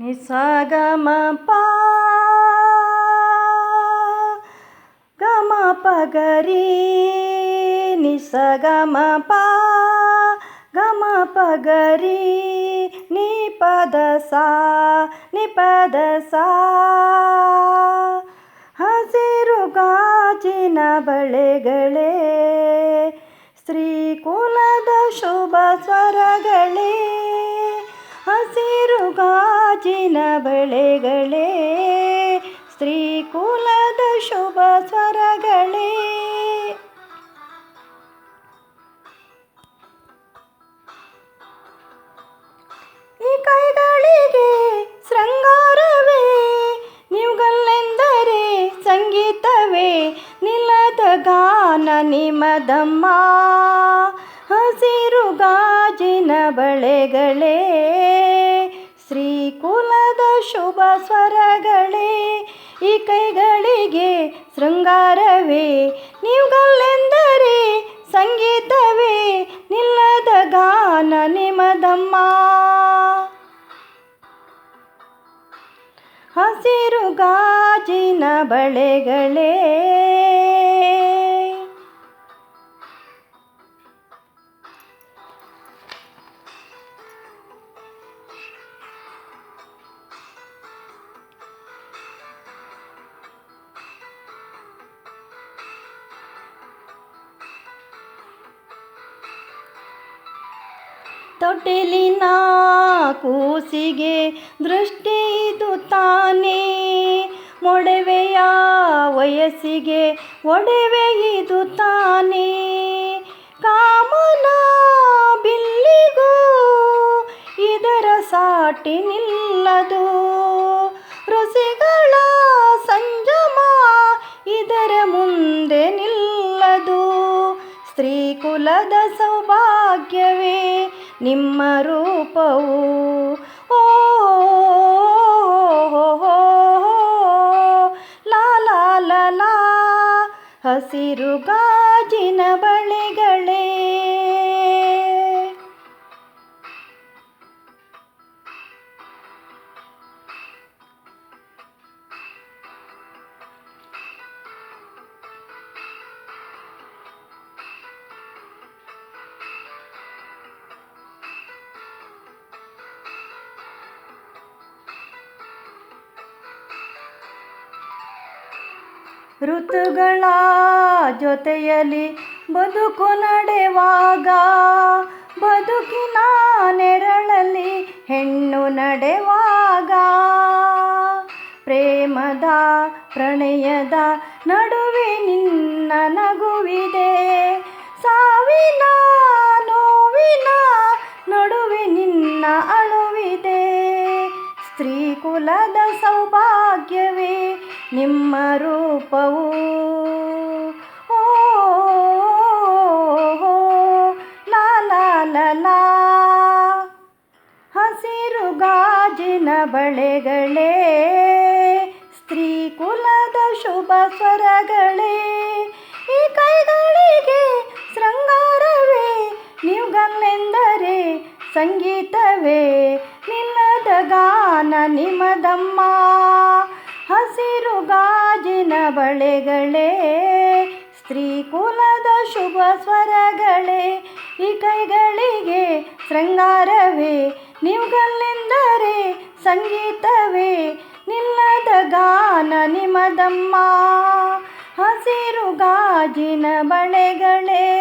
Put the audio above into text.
ನಿಸಗಮ ಪ ಗಮ ಪಗರಿ ನಿಸಗಮ ಪ ಗಮ ಪಗರಿ ನಿಪದ ಸಾ ನಿಪದ ಸಾ ಹಸಿರು ಗಾಜಿನ ಬಳೆಗಳೇ ಶ್ರೀ ಕುಲದ ಶುಭ ಸ್ವರಗಳೇ ಗಾಜಿನ ಬಳೆಗಳೇ ಸ್ತ್ರೀ ಕುಲದ ಶುಭ ಸ್ವರಗಳೇ. ಈ ಕೈಗಳಿಗೆ ಶೃಂಗಾರವೇ, ನೀವುಗಳೆಂದರೆ ಸಂಗೀತವೇ, ನಿಲ್ಲದ ಗಾನ ನಿಮದಮ್ಮ. ಹಸಿರು ಗಾಜಿನ ಬಳೆಗಳೇ ಶ್ರೀ ಕುಲದ ಶುಭ ಸ್ವರಗಳೇ, ಈ ಕೈಗಳಿಗೆ ಶೃಂಗಾರವೇ. ನೀವುಗಳೆಂದರೆ ಸಂಗೀತವೇ, ನಿಲ್ಲದ ಗಾನ ನಿಮದಮ್ಮ. ಹಸಿರು ಗಾಜಿನ ಬಳೆಗಳೇ ತೊಟ್ಟಿಲಿನ ಕೂಸಿಗೆ ದೃಷ್ಟಿ ಇದು ತಾನೇ. ಮೊಡವೆಯ ವಯಸ್ಸಿಗೆ ಒಡವೆ ಇದು ತಾನೇ. ಕಾಮನ ಬಿಲ್ಲಿಗೂ ಇದರ ಸಾಟಿ ನಿಲ್ಲದು. ಋಷಿಗಳ ಸಂಜಮ ಇದರ ಮುಂದೆ ನಿಲ್ಲದು. ಸ್ತ್ರೀ ಕುಲದ ಸೌಭಾಗ್ಯವೇ ನಿಮ್ಮ ರೂಪವು. ಓ ಲಾ ಲಾ ಲಾ ಲಾ. ಹಸಿರು ಗಾಜಿನ ಬಳೆಗಳೇ. ಋತುಗಳ ಜೊತೆಯಲ್ಲಿ ಬದುಕು ನಡೆವಾಗ ಬದುಕಿನ ನೆರಳಲ್ಲಿ ಹೆಣ್ಣು ನಡೆವಾಗ ಪ್ರೇಮದ ಪ್ರಣಯದ ಕುಲದ ಸೌಭಾಗ್ಯವೇ ನಿಮ್ಮ ರೂಪವು. ಓ, ಲಾ ಹಸಿರು ಗಾಜಿನ ಬಳೆಗಳೇ, ಸ್ತ್ರೀ ಕುಲದ ಶುಭ ಸ್ವರಗಳೇ. ಈ ಕೈಗಳಿಗೆ ಶೃಂಗಾರವೇ ನೀವುಗಳೆಂದರೆ ಸಂಗೀತವೇ ನಿಲ್ಲದ ಗಾನ ನಿಮದಮ್ಮ. ಹಸಿರು ಗಾಜಿನ ಬಳೆಗಳೇ, ಸ್ತ್ರೀ ಕುಲದ ಶುಭ ಸ್ವರಗಳೇ, ಈ ಕೈಗಳಿಗೆ ಶೃಂಗಾರವೇ. ನೀವುಗಳೆಂದರೆ ಸಂಗೀತವೇ ನಿಲ್ಲದ ಗಾನ ನಿಮದಮ್ಮ. ಹಸಿರು ಗಾಜಿನ ಬಳೆಗಳೇ